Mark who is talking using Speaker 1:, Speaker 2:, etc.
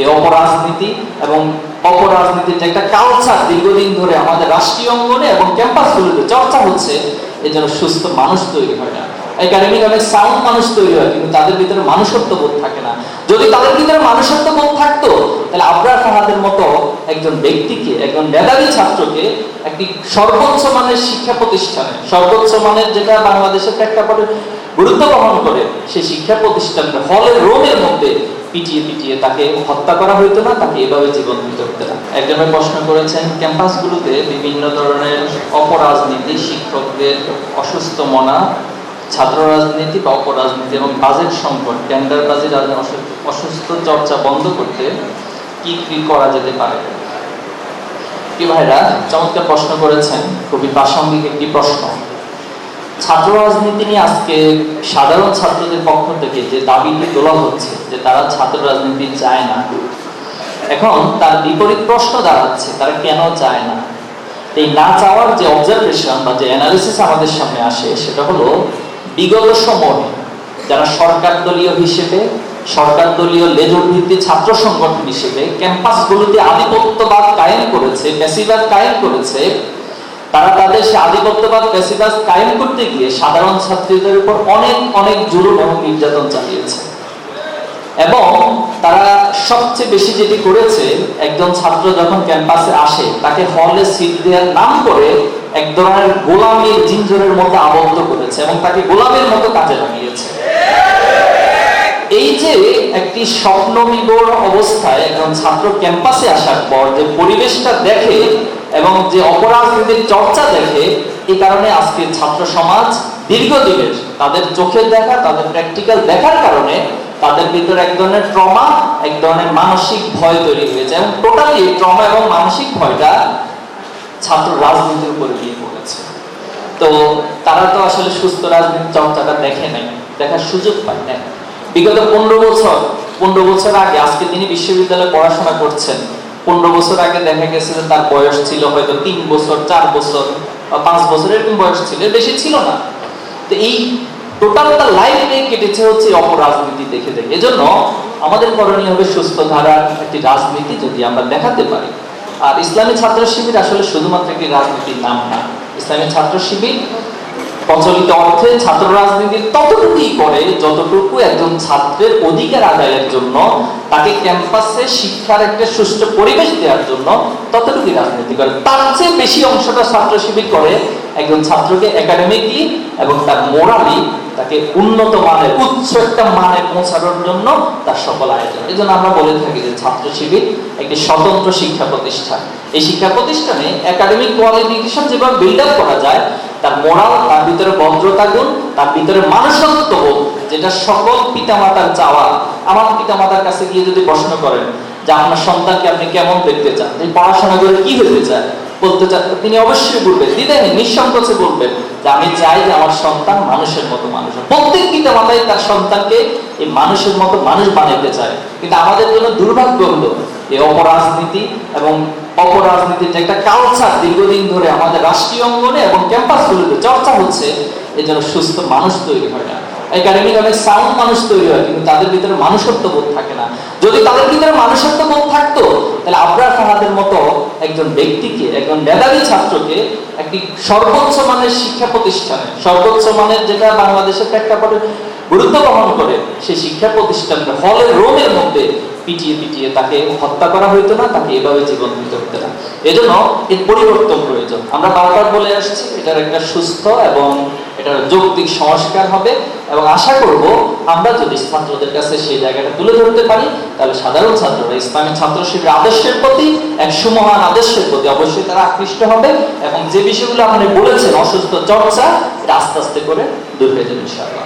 Speaker 1: এই অপরাজনীতি এবং অপরাজনীতির যে একটা কালচার দীর্ঘদিন ধরে আমাদের রাষ্ট্রীয় অঙ্গনে এবং ক্যাম্পাসগুলোতে চর্চা হচ্ছে এই জন্য সুস্থ মানুষ তৈরি হয় না। একাডেমিক অনেক সাউন্ড মানুষ তৈরি হয়, কিন্তু তাদের ভিতরে মানুষত্ব বোধ থাকে না। যদি তাদের ভিতরে মানুষত্ব বোধ থাকতো, তাহলে আবরার মতো একজন ব্যক্তিকে, একজন মেধাবী ছাত্রকে একটি সর্বোচ্চ মানের শিক্ষা প্রতিষ্ঠানে, সর্বোচ্চ মানের যেটা বাংলাদেশের প্রেক্ষাপটে গুরুত্ব বহন করে সেই শিক্ষা প্রতিষ্ঠানের হলের রোমের মধ্যে পিটিয়ে পিটিয়ে তাকে হত্যা করা হইতো না, তাকে এভাবে জীবন দিতে না। একজনের প্রশ্ন করেছেন, ক্যাম্পাসগুলোতে বিভিন্ন ধরনের অপরাজনীতি, শিক্ষকদের অসুস্থ মনা, ছাত্র রাজনীতি বা অপরাজনীতি এবং বাজেট সংকট টেন্ডার বাজি অসুস্থ চর্চা বন্ধ করতে কি কি করা যেতে পারে? কি ভাইরা, চমৎকার প্রশ্ন করেছেন, খুবই প্রাসঙ্গিক একটি প্রশ্ন। ছাত্র রাজনীতি নিয়ে আজকে সাধারণ ছাত্রদের পক্ষ থেকে যে দাবিটি তোলা হচ্ছে, যে তারা ছাত্র রাজনীতি চায় না, এখন তার বিপরীত প্রশ্ন দাঁড়াচ্ছে, তারা কেন চায় না? এই না চাওয়ার যে অবজারভেশন বা যে অ্যানালিসিস আমাদের সামনে আসে, সেটা হলো বিগত সময়ে যারা সরকার দলীয় হিসেবে, সরকার দলীয় লেজর ভিত্তিক ছাত্র সংগঠন হিসেবে, ক্যাম্পাসগুলোতে আধিপত্যবাদ কায়েম করেছে, বেশিরভাগ কায়েম করেছে তারা তাদের সে আধিপত্যবাদ বেশিরভাগ কায়েম করতে গিয়ে সাধারণ ছাত্রীদের উপর অনেক অনেক জুলুম এবং নির্যাতন চালিয়েছে। এবং তারা সবচেয়ে বেশি যেটি করেছে, একজন ছাত্র যখন ক্যাম্পাসে আসে, তাকে হলে সিট দেওয়ার নাম করে এক ধরনের গোলামীর জিঞ্জরের মতো আবদ্ধ করেছে এবং তাকে গোলামের মতো কাজে লাগিয়েছে। এই যে একটি স্বপ্ন অবস্থায় একজন ছাত্র ক্যাম্পাসে আসার পর যে পরিবেশটা দেখে এবং যে অপরাজনীতির চর্চা দেখে এই কারণে আজকে ছাত্র সমাজ দীর্ঘদিনের তাদের চোখে দেখা, তাদের প্র্যাকটিক্যাল দেখার কারণে তাদের ভিতরে এক ধরনের ট্রমা এক ধরনের মানসিক ভয় তৈরি হয়েছে এবং টোটালি ট্রমা এবং মানসিক ভয়টা ছাত্র রাজনীতির উপরে গিয়ে পড়েছে। তো তারা তো আসলে সুস্থ রাজনীতি চর্চাটা দেখে নাই, দেখার সুযোগ পায় না বিগত পনেরো বছর পনেরো বছর আগে আজকে তিনি বিশ্ববিদ্যালয়ে পড়াশোনা করছেন। পনেরো বছর আগে দেখা গেছে যে তার বয়স ছিল হয়তো তিন বছর, চার বছর বা পাঁচ বছর, এরকম বয়স ছিল বেশি ছিল না। তো এই টোটাল তার লাইফে কেটেছে হচ্ছে অপরাজনীতি দেখে দেখে। এজন্য আমাদের করণীয় হবে সুস্থ ধারার একটি রাজনীতি যদি আমরা দেখাতে পারি। আর ইসলামী ছাত্র শিবির আসলে শুধুমাত্র একটি রাজনীতির নাম না। ইসলামী ছাত্র শিবির প্রচলিত অর্থে ছাত্র রাজনীতি ততটুকুই করে যতটুকু একজন ছাত্রের অধিকার আদায়ের জন্য, তাকে ক্যাম্পাসে শিক্ষার একটা সুষ্ঠু পরিবেশ দেওয়ার জন্য ততটুকুই রাজনীতি করে। তার চেয়ে বেশি অংশটা ছাত্র শিবির করে একজন ছাত্রকে একাডেমিকলি এবং তার মোরালি তাকে উন্নত মানের, উচ্চ একটা মানে পৌঁছানোর জন্য তার সকল আয়োজন। এই জন্য আমরা বলে থাকি যে ছাত্র শিবির একটি স্বতন্ত্র শিক্ষা প্রতিষ্ঠান। এই শিক্ষা প্রতিষ্ঠানে একাডেমিক কোয়ালিফিকেশন যেভাবে বিল্ড আপ করা যায় তার মোরাল তার ভিতরে ভদ্রতা গুণ, তার ভিতরে মানুষত্ব বোধ যেটা সকল পিতামাতার চাওয়া। আমার পিতামাতার কাছে গিয়ে যদি প্রশ্ন করেন যে আপনার সন্তানকে আপনি কেমন দেখতে চান, তিনি পড়াশোনা করে কি হতে চায়, বলতে চান তিনি অবশ্যই বলবেন দিদেন নিঃসংকোচে বলবেন যে আমি চাই যে আমার সন্তান মানুষের মতো মানুষ প্রত্যেক পিতা মাতাই তার সন্তানকে এই মানুষের মতো মানুষ বানাইতে চায়। কিন্তু আমাদের জন্য দুর্ভাগ্য হলো এই অপরাজনীতি এবং অপরাজনীতির যে একটা কালচার দীর্ঘদিন ধরে আমাদের রাষ্ট্রীয় অঙ্গনে এবং ক্যাম্পাসগুলোতে চর্চা হচ্ছে এই জন্য সুস্থ মানুষ তৈরি হয় না। একাডেমিক অনেক সাউন্ড মানুষ তৈরি হয়, কিন্তু তাদের ভিতরে মানুষত্ব বোধ থাকে না। যদি তাদের ভিতরে মানুষত্ব বোধ থাকতো, তাহলে আবরার ফাহাদের মতো একজন ব্যক্তিকে, একজন মেধাবী ছাত্রকে একটি সর্বোচ্চ মানের শিক্ষা প্রতিষ্ঠানে, সর্বোচ্চ মানের যেটা বাংলাদেশের প্রেক্ষাপটে গুরুত্ব বহন করে, সেই শিক্ষা প্রতিষ্ঠানের হলের রোমের মধ্যে পিটিয়ে পিটিয়ে তাকে হত্যা করা হইতো না, তাকে এভাবে জীবন দিতে হতো না। এজন্য এর পরিবর্তন প্রয়োজন। আমরা বারবার বলে আসছি, এটার একটা সুস্থ এবং এটার যৌক্তিক সংস্কার হবে এবং আশা করব আমরা যদি ছাত্রদের কাছে সেই জায়গাটা তুলে ধরতে পারি, তাহলে সাধারণ ছাত্ররা, ইসলামী ছাত্র শিবির আদর্শের প্রতি, এক সুমহান আদর্শের প্রতি অবশ্যই তারা আকৃষ্ট হবে এবং যে বিষয়গুলো আপনি বলেছেন, অসুস্থ চর্চা, এটা আস্তে আস্তে করে দূর হয়ে যাবে ইনশাআল্লাহ।